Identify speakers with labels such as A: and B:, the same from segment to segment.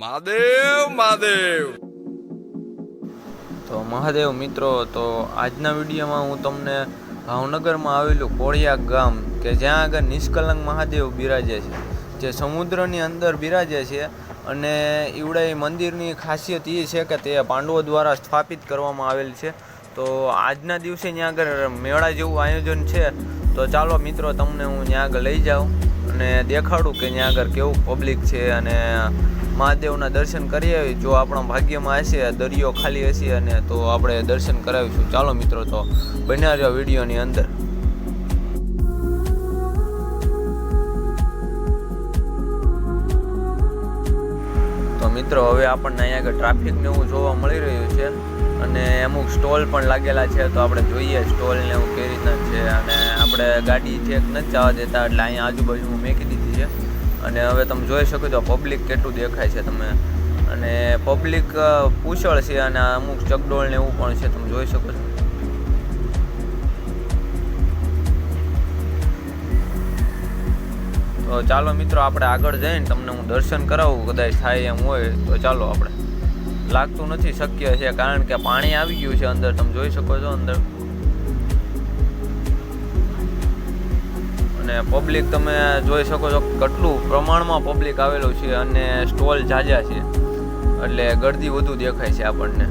A: મહાદેવ મહાદેવ.
B: તો મહાદેવ મિત્રો, તો આજના વિડીયોમાં હું તમને ભાવનગરમાં આવેલું કોળિયા ગામ કે જ્યાં આગળ નિષ્કલંક મહાદેવ બિરાજે છે, જે સમુદ્રની અંદર બિરાજે છે અને ઈવડે મંદિરની ખાસિયત એ છે કે તે પાંડવો દ્વારા સ્થાપિત કરવામાં આવેલ છે. તો આજના દિવસે ત્યાં આગળ મેળા જેવું આયોજન છે. તો ચાલો મિત્રો, તમને હું ત્યાં આગળ લઈ જાઉં. અને દેખાડું કે ત્યાં આગળ કેવું પબ્લિક છે અને મહાદેવના દર્શન કરી આવી જો આપણા ભાગ્યમાં હશે દરિયો ખાલી હશે અને તો આપણે દર્શન કરાવીશું. ચાલો મિત્રો, તો બન્યા રહ્યો વિડીયોની અંદર. તો મિત્રો, હવે આપણને અહીંયા આગળ ટ્રાફિક ને એવું જોવા મળી રહ્યું છે. અને અમુક સ્ટોલ પણ લાગેલા છે, તો આપણે જોઈએ સ્ટોલ ને એવું કેવી રીતના છે. અને આપણે ગાડી ચેક નથી જવા દેતા, એટલે અહીંયા આજુબાજુ મેકી દીધી છે. અને હવે તમે જોઈ શકો છો, પબ્લિક કેટલું દેખાય છે તમે અને પબ્લિક પૂછળ છે અને અમુક ચકડોળ ને એવું પણ છે, તમે જોઈ શકો છો. તો ચાલો મિત્રો, આપણે આગળ જઈને તમને હું દર્શન કરાવું, કદાચ થાય એમ હોય, તો ચાલો આપણે. લાગતું નથી શક્ય છે, કારણ કે પાણી આવી ગયું છે અંદર. તમે જોઈ શકો છો અંદર. અને પબ્લિક તમે જોઈ શકો છો કેટલું પ્રમાણમાં પબ્લિક આવેલું છે અને સ્ટોલ જાજા છે. એટલે ગળદી વધુ દેખાય છે આપણને.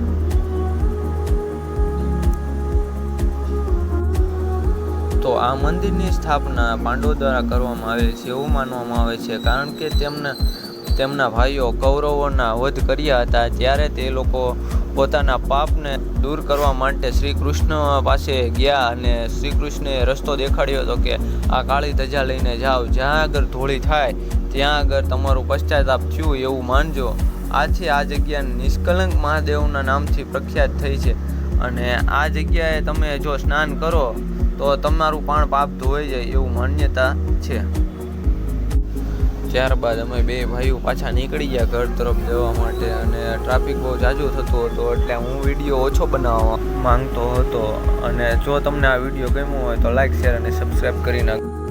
B: તો આ મંદિરની સ્થાપના પાંડવો દ્વારા કરવામાં આવે છે, એવું માનવામાં આવે છે, કારણ કે તેમને તેમના ભાઈઓ કૌરવોના વધ કર્યા હતા, ત્યારે તે લોકો પોતાના પાપને દૂર કરવા માટે શ્રી કૃષ્ણ પાસે ગયા અને શ્રી કૃષ્ણે રસ્તો દેખાડ્યો હતો કે, આ કાળી ધજા લઈને જાઓ, જ્યાં આગળ ધોળી થાય, ત્યાં આગળ તમારું પશ્ચાતાપ થયું એવું માનજો. આથી આ જગ્યા નિષ્કલંક મહાદેવના નામથી પ્રખ્યાત થઈ છે અને આ જગ્યાએ તમે જો સ્નાન કરો, તો તમારું પણ પાપ ધોઈ જાય એવું માન્યતા છે. ત્યારબાદ અમે બે ભાઈઓ પાછા નીકળી ગયા ઘર તરફ જવા માટે અને ટ્રાફિક બહુ જાજુ થતું હતું એટલે હું વીડિયો ઓછો બનાવવા માંગતો હતો. અને જો તમને આ વીડિયો ગમ્યો હોય તો લાઈક, શેર અને સબસ્ક્રાઈબ કરી નાખો